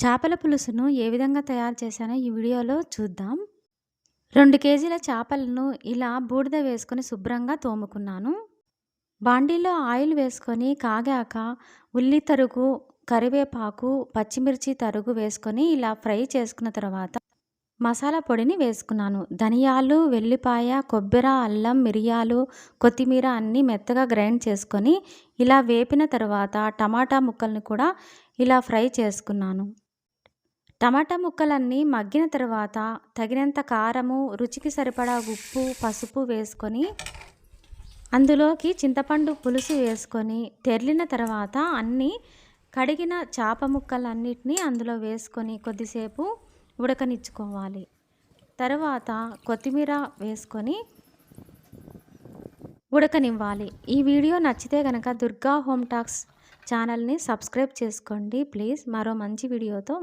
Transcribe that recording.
చేపల పులుసును ఏ విధంగా తయారు చేశానో ఈ వీడియోలో చూద్దాం. రెండు కేజీల చేపలను ఇలా బూడిద వేసుకొని శుభ్రంగా తోముకున్నాను. బాండీలో ఆయిల్ వేసుకొని కాగాక ఉల్లి తరుగు, కరివేపాకు, పచ్చిమిర్చి తరుగు వేసుకొని ఇలా ఫ్రై చేసుకున్న తర్వాత మసాలా పొడిని వేసుకున్నాను. ధనియాలు, వెల్లిపాయ, కొబ్బరి అల్లం, మిరియాలు, కొత్తిమీర అన్నీ మెత్తగా గ్రైండ్ చేసుకొని ఇలా వేపిన తర్వాత టమాటా ముక్కల్ని కూడా ఇలా ఫ్రై చేసుకున్నాను. టమాటా ముక్కలన్నీ మగ్గిన తర్వాత తగినంత కారము, రుచికి సరిపడా ఉప్పు, పసుపు వేసుకొని అందులోకి చింతపండు పులుసు వేసుకొని తెరిలిన తర్వాత అన్నీ కడిగిన చేప ముక్కలన్నిటిని అందులో వేసుకొని కొద్దిసేపు ఉడకనిచ్చుకోవాలి. తర్వాత కొత్తిమీర వేసుకొని ఉడకనివ్వాలి. ఈ వీడియో నచ్చితే కనుక దుర్గా హోమ్ టాక్స్ ఛానల్ని సబ్స్క్రైబ్ చేసుకోండి ప్లీజ్. మరో మంచి వీడియోతో